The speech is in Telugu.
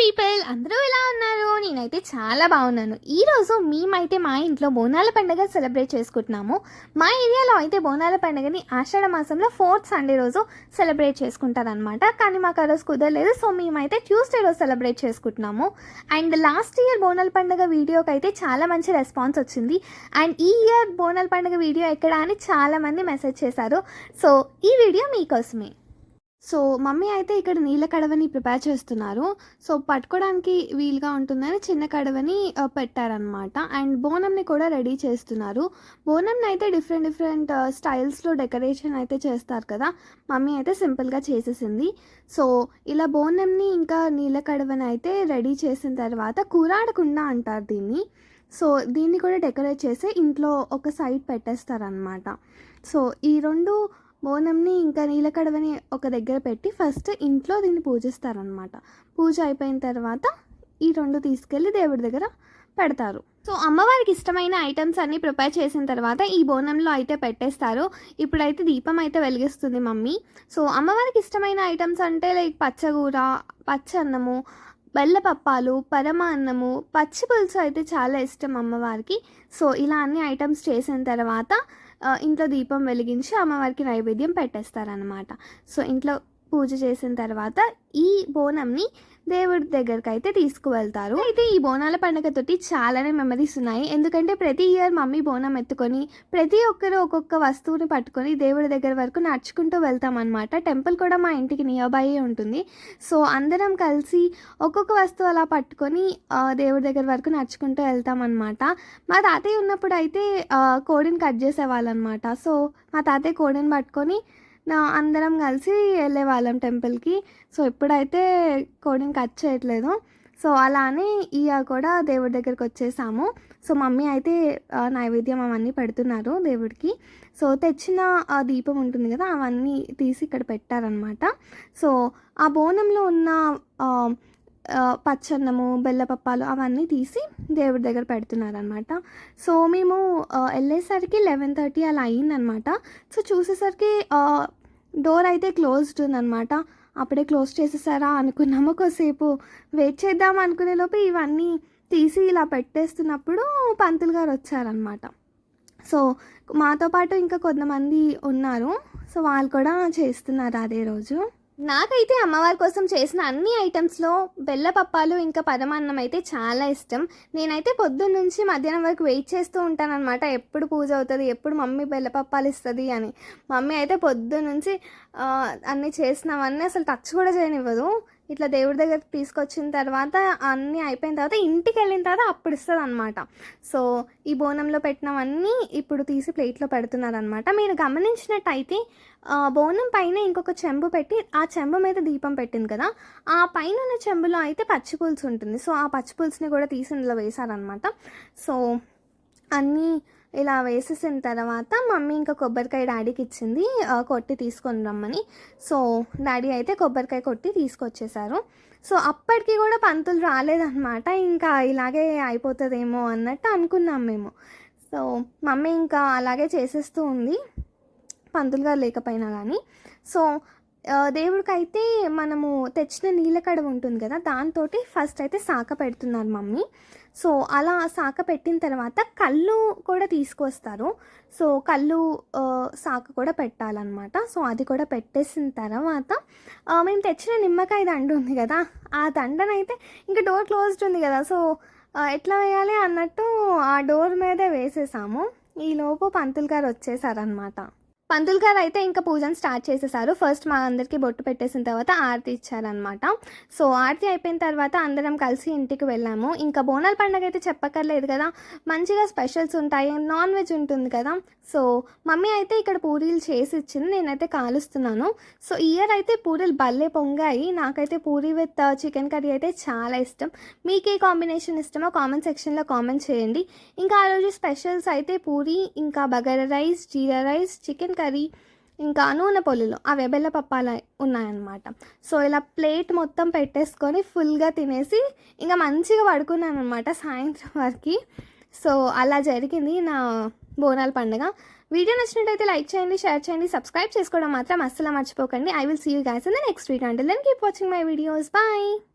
పీపుల్ అందరూ ఎలా ఉన్నారు? నేనైతే చాలా బాగున్నాను. ఈరోజు మేమైతే మా ఇంట్లో బోనాల పండుగ సెలబ్రేట్ చేసుకుంటున్నాము. మా ఏరియాలో అయితే బోనాల పండుగని ఆషాఢ మాసంలో ఫోర్త్ సండే రోజు సెలబ్రేట్ చేసుకుంటారనమాట కానీ మాకు ఆ రోజు కుదరలేదు. సో మేమైతే ట్యూస్డే రోజు సెలబ్రేట్ చేసుకుంటున్నాము. అండ్ లాస్ట్ ఇయర్ బోనాల పండుగ వీడియోకి అయితే చాలా మంచి రెస్పాన్స్ వచ్చింది. అండ్ ఈ ఇయర్ బోనాల పండుగ వీడియో ఎక్కడ అని చాలామంది మెసేజ్ చేశారు. సో ఈ వీడియో మీకోసమే. సో మమ్మీ అయితే ఇక్కడ నీళ్ళ కడవని ప్రిపేర్ చేస్తున్నారు. సో పట్టుకోవడానికి వీలుగా ఉంటుందని చిన్న కడవని పెట్టారనమాట అండ్ బోనంని కూడా రెడీ చేస్తున్నారు. బోనంని అయితే డిఫరెంట్ డిఫరెంట్ స్టైల్స్లో డెకరేషన్ అయితే చేస్తారు కదా. మమ్మీ అయితే సింపుల్గా చేసేసింది. సో ఇలా బోనంని ఇంకా నీళ్ళ కడవని అయితే రెడీ చేసిన తర్వాత కూరాడకుండా అంటారు దీన్ని. సో దీన్ని కూడా డెకరేట్ చేసి ఇంట్లో ఒక సైడ్ పెట్టేస్తారనమాట సో ఈ రెండు బోనంని ఇంకా నీలకడవని ఒక దగ్గర పెట్టి ఫస్ట్ ఇంట్లో దీన్ని పూజిస్తారనమాట పూజ అయిపోయిన తర్వాత ఈ రెండు తీసుకెళ్ళి దేవుడి దగ్గర పెడతారు. సో అమ్మవారికి ఇష్టమైన ఐటమ్స్ అన్నీ ప్రిపేర్ చేసిన తర్వాత ఈ బోనంలో అయితే పెట్టేస్తారు. ఇప్పుడైతే దీపం అయితే వెలిగిస్తుంది మమ్మీ. సో అమ్మవారికి ఇష్టమైన ఐటమ్స్ అంటే లైక్ పచ్చగూర పచ్చన్నము బెల్లపప్పాలు పరమాన్నము పచ్చి పులుసు అయితే చాలా ఇష్టం అమ్మవారికి. సో ఇలా అన్ని ఐటమ్స్ చేసిన తర్వాత ఇంట్లో దీపం వెలిగించి అమ్మవారికి నైవేద్యం పెట్టేస్తారనమాట సో ఇంట్లో పూజ చేసిన తర్వాత ఈ బోనంని దేవుడి దగ్గరికి అయితే తీసుకువెళ్తారు. అయితే ఈ బోనాల పండుగతోటి చాలానే మెమరీస్ ఉన్నాయి. ఎందుకంటే ప్రతి ఇయర్ మమ్మీ బోనం ఎత్తుకొని ప్రతి ఒక్కరు ఒక్కొక్క వస్తువుని పట్టుకొని దేవుడి దగ్గర వరకు నడుచుకుంటూ వెళ్తాం అనమాట టెంపుల్ కూడా మా ఇంటికి నియర్ బై ఉంటుంది. సో అందరం కలిసి ఒక్కొక్క వస్తువు అలా పట్టుకొని దేవుడి దగ్గర వరకు నడుచుకుంటూ వెళ్తాం అనమాట మా తాతయ్య ఉన్నప్పుడు అయితే కోడిని కట్ చేసేవాళ్ళు అనమాట సో మా తాతయ్య కోడిని పట్టుకొని నా అందరం కలిసి వెళ్ళేవాళ్ళం టెంపుల్కి. సో ఇప్పుడైతే కోడిని కట్ చేయట్లేదు. సో అలా అని ఇయర్ కూడా దేవుడి దగ్గరికి వచ్చేసాము. సో మమ్మీ అయితే నైవేద్యం అవన్నీ పెడుతున్నారు దేవుడికి. సో తెచ్చిన ఆ దీపం ఉంటుంది కదా అవన్నీ తీసి ఇక్కడ పెట్టారనమాట సో ఆ బోనంలో ఉన్న పచ్చన్నము బెల్లపప్పాలు అవన్నీ తీసి దేవుడి దగ్గర పెడుతున్నారనమాట సో మేము వెళ్ళేసరికి లెవెన్ థర్టీ అలా అయిందనమాట సో చూసేసరికి డోర్ అయితే క్లోజ్డ్ ఉందనమాట అప్పుడే క్లోజ్ చేసేసారా అనుకున్నాము కొద్దిసేపు. వెయిట్ చేద్దాం అనుకునే లోపు ఇవన్నీ తీసి ఇలా పెట్టేస్తున్నప్పుడు పంతులు గారు వచ్చారనమాట సో మాతో పాటు ఇంకా కొంతమంది ఉన్నారు. సో వాళ్ళు కూడా చేస్తున్నారు అదే రోజు. నాకైతే అమ్మవారి కోసం చేసిన అన్ని ఐటమ్స్లో బెల్లపప్పాలు ఇంకా పరమాన్నం అయితే చాలా ఇష్టం. నేనైతే పొద్దున్న నుంచి మధ్యాహ్నం వరకు వెయిట్ చేస్తూ ఉంటానన్నమాట. ఎప్పుడు పూజ అవుతుంది ఎప్పుడు మమ్మీ బెల్లపప్పాలు ఇస్తుంది అని. మమ్మీ అయితే పొద్దున్న నుంచి అన్నీ చేసినవన్నీ అసలు టచ్ కూడా చేయనివ్వదు. ఇట్లా దేవుడి దగ్గర తీసుకొచ్చిన తర్వాత అన్నీ అయిపోయిన తర్వాత ఇంటికి వెళ్ళిన తర్వాత అప్పుడు ఇస్తుంది అనమాట సో ఈ బోనంలో పెట్టినవన్నీ ఇప్పుడు తీసి ప్లేట్లో పెడుతున్నారనమాట మీరు గమనించినట్టయితే ఆ, బోనం పైన ఇంకొక చెంబు పెట్టి ఆ చెంబు మీద దీపం పెట్టింది కదా ఆ పైన ఉన్న చెంబులో అయితే పచ్చి పులుసు ఉంటుంది. సో ఆ పచ్చి పులుసుని కూడా తీసి ఇందులో వేశారనమాట సో అన్నీ ఇలా వేసేసిన తర్వాత మమ్మీ ఇంకా కొబ్బరికాయ డాడీకి ఇచ్చింది కొట్టి తీసుకొని రమ్మని. సో డాడీ అయితే కొబ్బరికాయ కొట్టి తీసుకొచ్చేసారు. సో అప్పటికి కూడా పంతులు రాలేదన్నమాట. ఇంకా ఇలాగే అయిపోతుందేమో అన్నట్టు అనుకున్నాం మేము. సో మమ్మీ ఇంకా అలాగే చేసేస్తూ ఉంది. పంతులు గారు లేకపోయినా కానీ సో దేవుడికైతే మనము తెచ్చిన నీళ్ళ కడవ ఉంటుంది కదా దాంతో ఫస్ట్ అయితే శాఖ పెడుతున్నారు మమ్మీ. సో అలా శాఖ పెట్టిన తర్వాత కళ్ళు కూడా తీసుకొస్తారు. సో కళ్ళు శాఖ కూడా పెట్టాలన్నమాట. సో అది కూడా పెట్టేసిన తర్వాత మేము తెచ్చిన నిమ్మకాయ దండ ఉంది కదా ఆ దండనైతే ఇంకా డోర్ క్లోజ్డ్ ఉంది కదా. సో ఎట్లా వేయాలి అన్నట్టు ఆ డోర్ మీదే వేసేసాము. ఈలోపు పంతులు గారు వచ్చేసారనమాట పంతులు గారు అయితే ఇంకా పూజను స్టార్ట్ చేసేసారు. ఫస్ట్ మా అందరికీ బొట్టు పెట్టేసిన తర్వాత ఆరతి ఇచ్చారనమాట సో ఆరతి అయిపోయిన తర్వాత అందరం కలిసి ఇంటికి వెళ్ళాము. ఇంకా బోనాల పండుగ అయితే చెప్పక్కర్లేదు కదా. మంచిగా స్పెషల్స్ ఉంటాయి నాన్ వెజ్ ఉంటుంది కదా. సో మమ్మీ అయితే ఇక్కడ పూరీలు చేసి ఇచ్చింది నేనైతే కాలుస్తున్నాను. సో ఇయర్ అయితే పూరీలు భలే పొంగాయి. నాకైతే puri with uh, chicken curry అయితే చాలా ఇష్టం. మీకు ఏ కాంబినేషన్ ఇష్టమో కామెంట్ సెక్షన్లో కామెంట్ చేయండి. ఇంకా ఆ రోజు స్పెషల్స్ అయితే పూరి ఇంకా bagara rice jeera rice chicken curry ఇంకా నూనె పొల్లులు అవే బెల్ల పప్పాలు ఉన్నాయన్నమాట. సో ఇలా ప్లేట్ మొత్తం పెట్టేసుకొని ఫుల్గా తినేసి ఇంకా మంచిగా పడుకున్నాను అనమాట సాయంత్రం వరకు. సో అలా జరిగింది నా బోనాల పండుగ. వీడియో నచ్చినట్టయితే లైక్ చేయండి షేర్ చేయండి సబ్స్క్రైబ్ చేసుకోవడం మాత్రం అస్సలు మర్చిపోకండి. I will see you guys in the next week అంటే then keep watching my videos bye